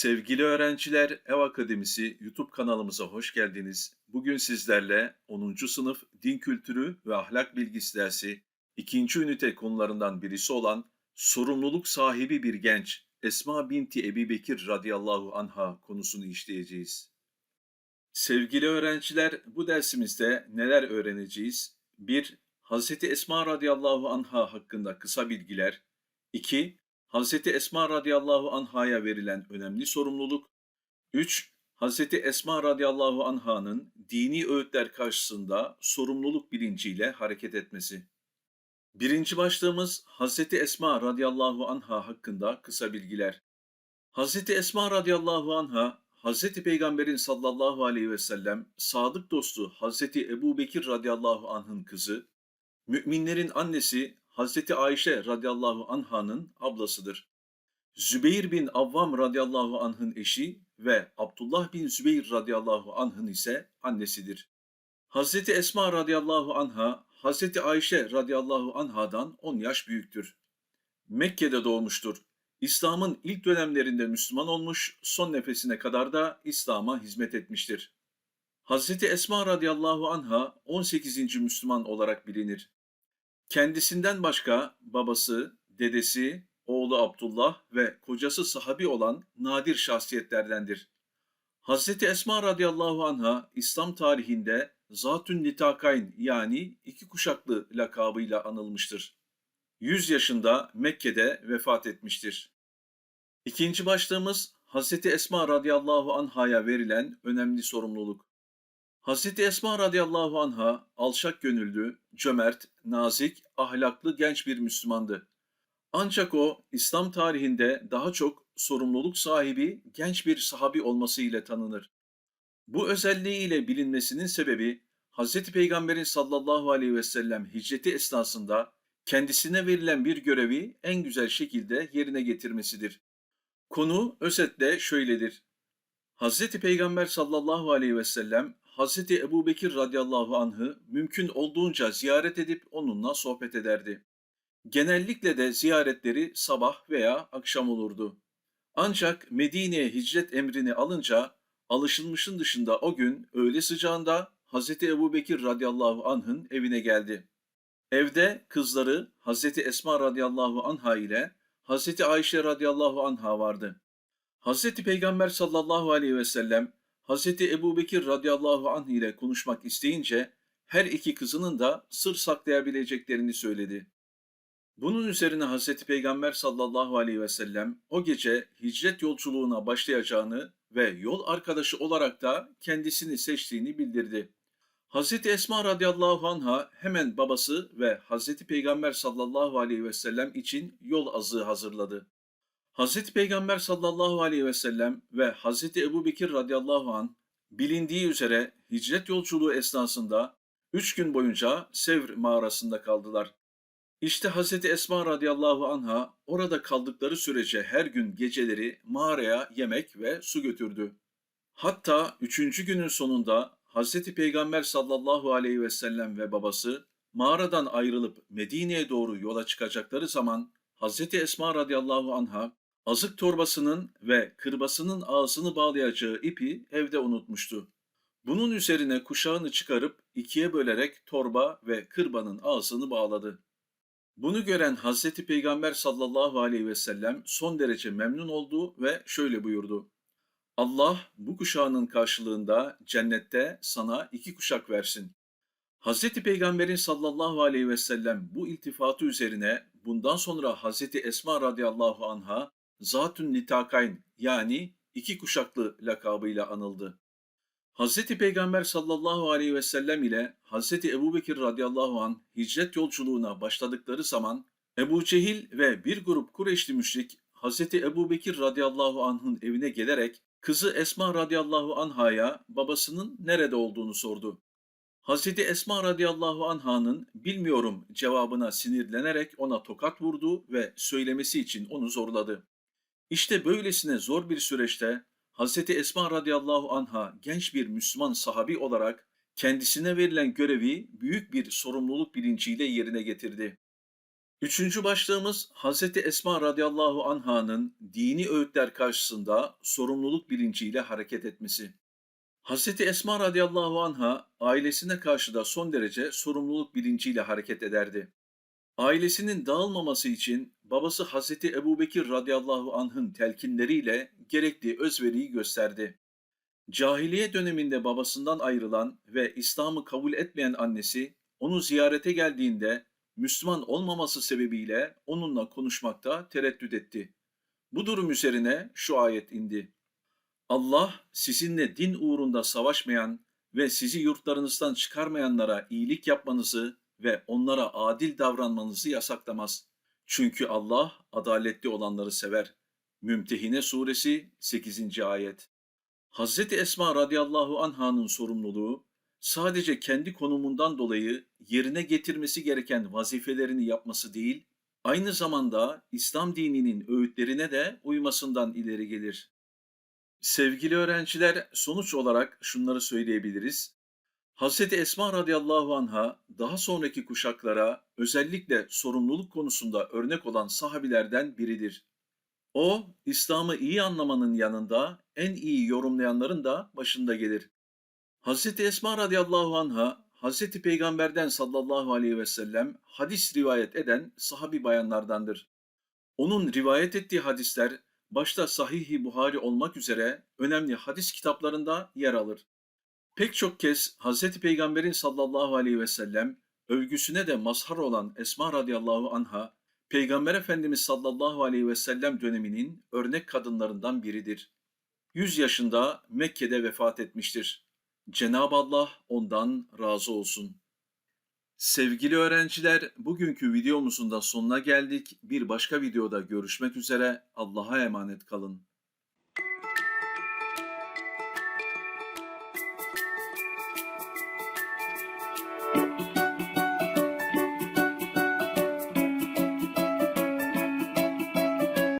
Sevgili öğrenciler, Ev Akademisi YouTube kanalımıza hoş geldiniz. Bugün sizlerle 10. sınıf Din Kültürü ve Ahlak Bilgisi dersi 2. ünite konularından birisi olan sorumluluk sahibi bir genç Esma binti Ebi Bekir radıyallahu anha konusunu işleyeceğiz. Sevgili öğrenciler, bu dersimizde neler öğreneceğiz? 1. Hz. Esma radıyallahu anha hakkında kısa bilgiler. 2. Hz. Esma radıyallahu anhaya verilen önemli sorumluluk. 3. Hz. Esma radıyallahu anhanın dini öğütler karşısında sorumluluk bilinciyle hareket etmesi. Birinci başlığımız Hz. Esma radıyallahu anha hakkında kısa bilgiler. Hz. Esma radıyallahu anha, Hz. Peygamberin sallallahu aleyhi ve sellem sadık dostu Hz. Ebu Bekir radıyallahu anh'ın kızı, müminlerin annesi Hz. Ayşe radıyallahu anh'ın ablasıdır. Zübeyir bin Avvam radıyallahu anh'ın eşi ve Abdullah bin Zübeyir radıyallahu anh'ın ise annesidir. Hz. Esma radıyallahu anha, Hz. Ayşe radıyallahu anhadan 10 yaş büyüktür. Mekke'de doğmuştur. İslam'ın ilk dönemlerinde Müslüman olmuş, son nefesine kadar da İslam'a hizmet etmiştir. Hz. Esma radıyallahu anha 18. Müslüman olarak bilinir. Kendisinden başka babası, dedesi, oğlu Abdullah ve kocası sahabi olan nadir şahsiyetlerdendir. Hz. Esma radıyallahu anha İslam tarihinde Zatün Nitakayn yani iki kuşaklı lakabıyla anılmıştır. 100 yaşında Mekke'de vefat etmiştir. İkinci başlığımız Hz. Esma radıyallahu anhaya verilen önemli sorumluluk. Hz. Esma radıyallahu anha alçak gönüllü, cömert, nazik, ahlaklı genç bir Müslümandı. Ancak o İslam tarihinde daha çok sorumluluk sahibi genç bir sahabi olması ile tanınır. Bu özelliğiyle bilinmesinin sebebi Hz. Peygamberin sallallahu aleyhi ve sellem hicreti esnasında kendisine verilen bir görevi en güzel şekilde yerine getirmesidir. Konu özetle şöyledir. Hz. Peygamber sallallahu aleyhi ve sellem Hz. Ebu Bekir radıyallahu anh'ı mümkün olduğunca ziyaret edip onunla sohbet ederdi. Genellikle de ziyaretleri sabah veya akşam olurdu. Ancak Medine'ye hicret emrini alınca alışılmışın dışında o gün öğle sıcağında Hz. Ebu Bekir radıyallahu anh'ın evine geldi. Evde kızları Hz. Esma radıyallahu anha ile Hz. Ayşe radıyallahu anha vardı. Hz. Peygamber sallallahu aleyhi ve sellem Hz. Ebu Bekir radıyallahu anh ile konuşmak isteyince her iki kızının da sır saklayabileceklerini söyledi. Bunun üzerine Hz. Peygamber sallallahu aleyhi ve sellem o gece hicret yolculuğuna başlayacağını ve yol arkadaşı olarak da kendisini seçtiğini bildirdi. Hz. Esma radıyallahu anha hemen babası ve Hz. Peygamber sallallahu aleyhi ve sellem için yol azığı hazırladı. Hz. Peygamber sallallahu aleyhi ve sellem ve Hz. Ebu Bekir radıyallahu an bilindiği üzere hicret yolculuğu esnasında üç gün boyunca Sevr mağarasında kaldılar. İşte Hz. Esma radıyallahu anha orada kaldıkları sürece her gün geceleri mağaraya yemek ve su götürdü. Hatta üçüncü günün sonunda Hz. Peygamber sallallahu aleyhi ve sellem ve babası mağaradan ayrılıp Medine'ye doğru yola çıkacakları zaman Hz. Esma radıyallahu anha azık torbasının ve kırbasının ağzını bağlayacağı ipi evde unutmuştu. Bunun üzerine kuşağını çıkarıp ikiye bölerek torba ve kırbanın ağzını bağladı. Bunu gören Hazreti Peygamber sallallahu aleyhi ve sellem son derece memnun oldu ve şöyle buyurdu. Allah bu kuşağının karşılığında cennette sana iki kuşak versin. Hazreti Peygamberin sallallahu aleyhi ve sellem bu iltifatı üzerine bundan sonra Hazreti Esma radıyallahu anha Zatün Nitakayn yani iki kuşaklı lakabıyla anıldı. Hazreti Peygamber sallallahu aleyhi ve sellem ile Hazreti Ebu Bekir radıyallahu an hicret yolculuğuna başladıkları zaman Ebu Cehil ve bir grup Kureyşli müşrik Hazreti Ebu Bekir radıyallahu anh'ın evine gelerek kızı Esma radıyallahu anhaya babasının nerede olduğunu sordu. Hazreti Esma radıyallahu anh'ın bilmiyorum cevabına sinirlenerek ona tokat vurdu ve söylemesi için onu zorladı. İşte böylesine zor bir süreçte Hz. Esma radıyallahu anha genç bir Müslüman sahabi olarak kendisine verilen görevi büyük bir sorumluluk bilinciyle yerine getirdi. Üçüncü başlığımız Hazreti Esma radıyallahu anh'ın dini öğütler karşısında sorumluluk bilinciyle hareket etmesi. Hazreti Esma radıyallahu anha ailesine karşı da son derece sorumluluk bilinciyle hareket ederdi. Ailesinin dağılmaması için babası Hazreti Ebubekir radıyallahu anh'ın telkinleriyle gerekli özveriyi gösterdi. Cahiliye döneminde babasından ayrılan ve İslam'ı kabul etmeyen annesi onu ziyarete geldiğinde Müslüman olmaması sebebiyle onunla konuşmakta tereddüt etti. Bu durum üzerine şu ayet indi. Allah sizinle din uğrunda savaşmayan ve sizi yurtlarınızdan çıkarmayanlara iyilik yapmanızı ve onlara adil davranmanızı yasaklamaz. Çünkü Allah adaletli olanları sever. Mümtehine Suresi 8. ayet. Hazreti Esma radıyallahu anh'ın sorumluluğu sadece kendi konumundan dolayı yerine getirmesi gereken vazifelerini yapması değil, aynı zamanda İslam dininin öğütlerine de uymasından ileri gelir. Sevgili öğrenciler, sonuç olarak şunları söyleyebiliriz. Hazreti Esma radıyallahu anha daha sonraki kuşaklara özellikle sorumluluk konusunda örnek olan sahabilerden biridir. O, İslam'ı iyi anlamanın yanında en iyi yorumlayanların da başında gelir. Hazreti Esma radıyallahu anha, Hazreti Peygamber'den sallallahu aleyhi ve sellem hadis rivayet eden sahabi bayanlardandır. Onun rivayet ettiği hadisler başta Sahih-i Buhari olmak üzere önemli hadis kitaplarında yer alır. Pek çok kez Hazreti Peygamber'in sallallahu aleyhi ve sellem övgüsüne de mazhar olan Esma radıyallahu anha, Peygamber Efendimiz sallallahu aleyhi ve sellem döneminin örnek kadınlarından biridir. 100 yaşında Mekke'de vefat etmiştir. Cenab-ı Allah ondan razı olsun. Sevgili öğrenciler, bugünkü videomuzun da sonuna geldik. Bir başka videoda görüşmek üzere. Allah'a emanet kalın.